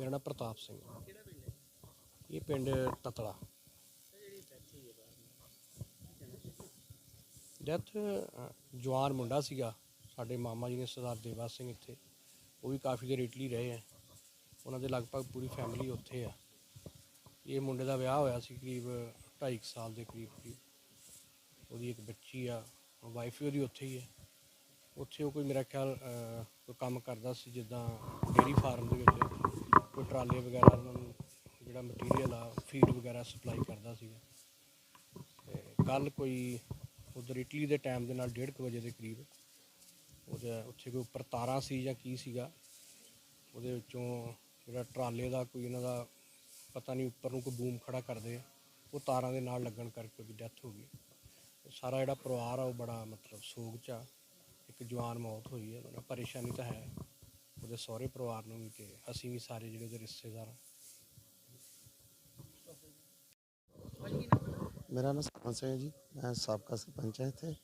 ਮੇਰਾ ਨਾਮ ਪ੍ਰਤਾਪ ਸਿੰਘ ਇਹ ਪਿੰਡ ਤਤਲਾ। ਡੈਥ ਜਵਾਨ ਮੁੰਡਾ ਸੀਗਾ। ਸਾਡੇ ਮਾਮਾ ਜੀ ਨੇ ਸਰਦਾਰ ਦੇਵਾ ਸਿੰਘ ਇੱਥੇ। ਉਹ ਵੀ ਕਾਫੀ ਦੇਰ ਇਟਲੀ ਰਹੇ ਹੈ। ਉਹਨਾਂ ਦੇ ਲਗਭਗ ਪੂਰੀ ਫੈਮਿਲੀ ਉੱਥੇ ਆ। ਇਹ ਮੁੰਡੇ ਦਾ ਵਿਆਹ ਹੋਇਆ ਸੀ ਕਰੀਬ 2.5 ਸਾਲ ਦੇ ਕਰੀਬ ਕਰੀਬ। ਉਹਦੀ ਇੱਕ ਬੱਚੀ ਆ। ਵਾਈਫ ਵੀ ਉਹਦੀ ਉੱਥੇ ਹੀ ਹੈ। ਉੱਥੇ ਉਹ ਕੋਈ ਮੇਰਾ ਖਿਆਲ ਅਹ, ਕੋਈ ਕੰਮ ਕਰਦਾ ਸੀ ਜਿੱਦਾਂ ਡੇਰੀ ਫਾਰਮ ਦੇ ਵਿੱਚ। ਕੋਈ ਟਰਾਲੇ ਵਗੈਰਾ ਉਹਨਾਂ ਨੂੰ ਜਿਹੜਾ ਮਟੀਰੀਅਲ ਆ ਫੀਡ ਵਗੈਰਾ ਸਪਲਾਈ ਕਰਦਾ ਸੀਗਾ। ਤੇ ਕੱਲ ਕੋਈ ਉਧਰ ਇਟਲੀ ਦੇ ਟਾਈਮ ਦੇ ਨਾਲ 1:30 ਵਜੇ ਦੇ ਕਰੀਬ ਉਹਦੇ ਉੱਥੇ ਕੋਈ ਉੱਪਰ ਤਾਰਾਂ ਸੀ ਜਾਂ ਕੀ ਸੀਗਾ, ਉਹਦੇ ਵਿੱਚੋਂ ਜਿਹੜਾ ਟਰਾਲੇ ਦਾ ਕੋਈ ਇਹਨਾਂ ਦਾ ਪਤਾ ਨਹੀਂ ਉੱਪਰ ਨੂੰ ਕੋਈ ਬੂਮ ਖੜਾ ਕਰਦੇ ਆ ਉਹ ਤਾਰਾਂ ਦੇ ਨਾਲ ਲੱਗਣ ਕਰਕੇ ਉਹਦੀ ਡੈਥ ਹੋ ਗਈ। ਸਾਰਾ ਜਿਹੜਾ ਪਰਿਵਾਰ ਆ ਉਹ ਬੜਾ ਮਤਲਬ ਸੋਗ ਚ ਆ, ਇੱਕ ਜਵਾਨ ਮੌਤ ਹੋਈ ਹੈ, ਉਹਨਾਂ ਪਰੇਸ਼ਾਨੀ ਤਾਂ ਹੈ। ਉਹਦੇ ਸਹੁਰੇ ਪਰਿਵਾਰ ਨੂੰ ਵੀ ਤੇ ਅਸੀਂ ਵੀ ਸਾਰੇ ਜਿਹੜੇ ਉਹਦੇ ਰਿਸ਼ਤੇਦਾਰ ਆ ਮੇਰਾ ਨਾਮ ਸਰਪੰਚ ਸਿੰਘ ਹੈ ਜੀ। ਮੈਂ ਸਾਬਕਾ ਸਰਪੰਚ ਹਾਂ ਇੱਥੇ।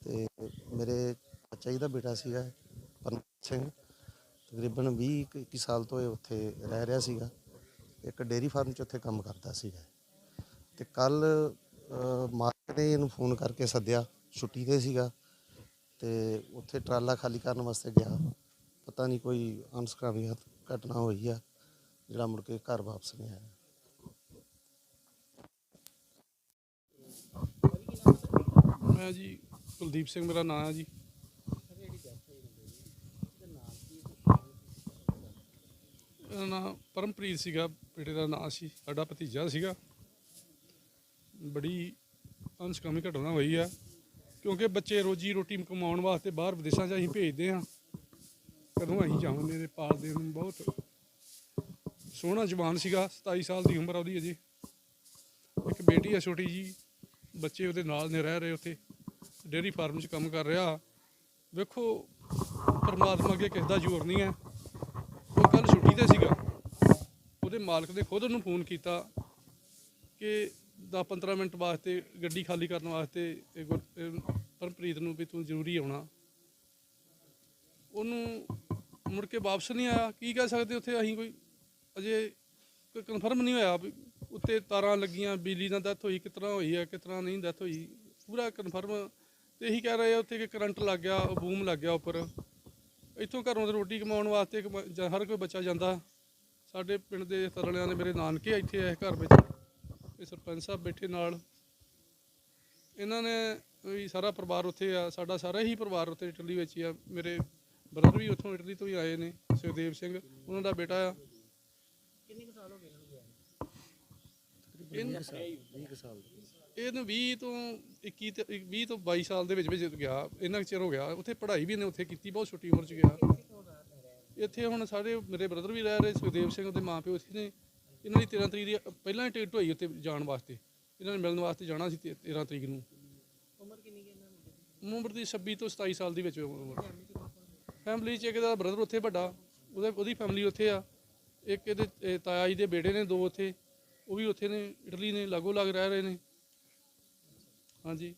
ਤੇ ਮੇਰੇ ਚਾਚਾ ਜੀ ਦਾ ਬੇਟਾ ਸੀਗਾ ਪਰਮਜੀਤ ਸਿੰਘ। ਤਕਰੀਬਨ 20 ਕੁ- ਇੱਕੀ ਸਾਲ ਤੋਂ ਇਹ ਉੱਥੇ ਰਹਿ ਰਿਹਾ ਸੀਗਾ। ਇੱਕ ਡੇਅਰੀ ਫਾਰਮ 'ਚ ਉੱਥੇ ਕੰਮ ਕਰਦਾ ਸੀਗਾ। ਤੇ ਕੱਲ ਮਾਲਕ ਨੇ ਇਹਨੂੰ ਫੋਨ ਕਰਕੇ ਸੱਦਿਆ। ਛੁੱਟੀ ਤੇ ਸੀਗਾ। ਤੇ ਉੱਥੇ ਟਰਾਲਾ ਖਾਲੀ ਕਰਨ ਵਾਸਤੇ ਗਿਆ। ਪਤਾ ਨਹੀਂ ਕੋਈ ਅਨਸਕਾਮੀ ਘਟਨਾ ਹੋਈ ਆ, ਜਿਹੜਾ ਮੁੜ ਕੇ ਘਰ ਵਾਪਸ ਨਹੀਂ ਆਇਆ। ਮੈਂ ਜੀ ਕੁਲਦੀਪ ਸਿੰਘ, ਮੇਰਾ ਨਾਮ ਹੈ ਜੀ। ਇਹਦਾ ਨਾਮ ਪਰਮਪ੍ਰੀਤ ਸੀਗਾ, ਬੇਟੇ ਦਾ ਨਾਮ ਸੀ, ਸਾਡਾ ਭਤੀਜਾ ਸੀਗਾ। ਬੜੀ ਅਨਸਕਾਮੀ ਘਟਨਾ ਹੋਈ ਆ, ਕਿਉਂਕਿ ਬੱਚੇ ਰੋਜੀ ਰੋਟੀ ਕਮਾਉਣ ਵਾਸਤੇ ਬਾਹਰ ਵਿਦੇਸ਼ਾਂ 'ਚ ਅਸੀਂ ਭੇਜਦੇ ਹਾਂ। ਕਦੋਂ ਅਸੀਂ ਜਾਵਾਂਗੇ ਤੇ ਪਾਲਦੇ ਨੂੰ ਬਹੁਤ। ਸੋਹਣਾ ਜਵਾਨ ਸੀਗਾ 27 ਸਾਲ ਦੀ ਉਮਰ ਆ ਉਹਦੀ ਅਜੇ। ਇੱਕ ਬੇਟੀ ਆ ਛੋਟੀ ਜੀ, ਬੱਚੇ ਉਹਦੇ ਨਾਲ ਨੇ, ਰਹਿ ਰਹੇ ਉੱਥੇ। ਡੇਅਰੀ ਫਾਰਮ 'ਚ ਕੰਮ ਕਰ ਰਿਹਾ। ਵੇਖੋ, ਪਰਮਾਤਮਾ ਅੱਗੇ ਕਿਸ ਦਾ ਜ਼ੋਰ ਨਹੀਂ ਹੈ। ਉਹ ਕੱਲ ਛੁੱਟੀ ਤੇ ਸੀਗਾ। ਉਹਦੇ ਮਾਲਕ ਨੇ ਖੁਦ ਉਹਨੂੰ ਫੋਨ ਕੀਤਾ ਕਿ 10-15 ਮਿੰਟ ਵਾਸਤੇ ਗੱਡੀ ਖਾਲੀ ਕਰਨ ਵਾਸਤੇ ਪਰਮਪ੍ਰੀਤ ਨੂੰ ਵੀ ਤੂੰ ਜ਼ਰੂਰੀ ਆਉਣਾ। ਉਹਨੂੰ ਮੁੜ ਕੇ ਵਾਪਸ ਨਹੀਂ ਆਇਆ। ਕੀ ਕਹਿ ਸਕਦੇ ਉੱਥੇ ਅਸੀਂ ਕੋਈ? ਅਜੇ ਕੋਈ ਕਨਫਰਮ ਨਹੀਂ ਹੋਇਆ ਵੀ ਉੱਤੇ ਤਾਰਾਂ ਲੱਗੀਆਂ, ਬਿਜਲੀ ਨਾਲ ਡੈਥ ਹੋਈ ਕਿਸ ਤਰ੍ਹਾਂ ਹੋਈ ਹੈ ਕਿਸ ਤਰ੍ਹਾਂ ਨਹੀਂ ਡੈਥ ਹੋਈ। ਪੂਰਾ ਕਨਫਰਮ ਤੇ ਇਹੀ ਕਹਿ ਰਹੇ ਆ ਉੱਥੇ ਕਿ ਕਰੰਟ ਲੱਗ ਗਿਆ ਬੂਮ ਲੱਗ ਗਿਆ ਉੱਪਰ। ਇੱਥੋਂ ਘਰੋਂ ਤੇ ਰੋਟੀ ਕਮਾਉਣ ਵਾਸਤੇ ਇੱਕ ਹਰ ਕੋਈ ਬੱਚਾ ਜਾਂਦਾ। ਸਾਡੇ ਪਿੰਡ ਦੇ ਤਰਲਿਆਂ ਦੇ ਮੇਰੇ ਨਾਨਕੇ ਇੱਥੇ ਆ ਘਰ ਵਿੱਚ। ਇਹ ਸਰਪੰਚ ਸਾਹਿਬ ਬੈਠੇ ਨਾਲ। ਇਹਨਾਂ ਨੇ ਵੀ ਸਾਰਾ ਪਰਿਵਾਰ ਉੱਥੇ ਆ, ਸਾਡਾ ਸਾਰਾ ਹੀ ਪਰਿਵਾਰ ਉੱਥੇ ਇਟਲੀ ਵਿੱਚ ਹੀ ਆ। ਮੇਰੇ ਬ੍ਰਦਰ ਵੀ ਉੱਥੋਂ ਇਟਲੀ ਤੋਂ ਹੀ ਆਏ ਨੇ ਸੁਖਦੇਵ ਸਿੰਘ ਉਹਨਾਂ ਦਾ ਬੇਟਾ ਆ। ਕਿੰਨੇ ਸਾਲ ਹੋ ਗਏ 20 ਸਾਲ ਇਹਨੂੰ 20 ਤੋਂ 21 ਤੇ 20 ਤੋਂ 22 ਸਾਲ ਦੇ ਵਿੱਚ ਵਿੱਚ ਗਿਆ ਇੰਨਾ ਕੁ ਚਿਰ ਹੋ ਗਿਆ। ਉੱਥੇ ਪੜ੍ਹਾਈ ਵੀ ਇਹਨੇ ਉੱਥੇ ਕੀਤੀ ਬਹੁਤ ਛੋਟੀ ਉਮਰ 'ਚ ਗਿਆ। ਇੱਥੇ ਹੁਣ ਸਾਰੇ ਮੇਰੇ ਬ੍ਰਦਰ ਵੀ ਰਹਿ ਰਹੇ ਸੁਖਦੇਵ ਸਿੰਘ ਦੇ ਮਾਂ ਪਿਓ ਇੱਥੇ ਨੇ। ਇਹਨਾਂ ਦੀ 13 ਤਰੀਕ ਦੀ ਪਹਿਲਾਂ ਹੀ ਟਿਕਟ ਹੋਈ ਉੱਥੇ ਜਾਣ ਵਾਸਤੇ। ਇਹਨਾਂ ਨੇ ਮਿਲਣ ਵਾਸਤੇ ਜਾਣਾ ਸੀ ਤੇ- 13 ਤਰੀਕ ਨੂੰ। ਉਮਰ ਕਿੰਨੀ ਹੈ ਇਹਨਾਂ ਉਮਰ ਦੀ 26 ਤੋਂ 27 ਸਾਲ ਦੀ ਵਿੱਚ ਉਮਰ। ਫੈਮਿਲੀ 'ਚ ਇੱਕ ਦਾ ਬ੍ਰਦਰ ਉੱਥੇ ਵੱਡਾ, ਉਹਦੇ, ਉਹਦੀ ਫੈਮਿਲੀ ਉੱਥੇ ਆ। ਇੱਕ ਇਹਦੇ, ਇਹ ਤਾਇਆ ਜੀ ਦੇ ਬੇਟੇ ਨੇ ਦੋ ਉੱਥੇ। ਉਹ ਵੀ ਉੱਥੇ ਨੇ, ਇਟਲੀ ਨੇ, ਲਾਗੋ ਲੱਗ ਰਹਿ ਰਹੇ ਨੇ। ਹਾਂਜੀ।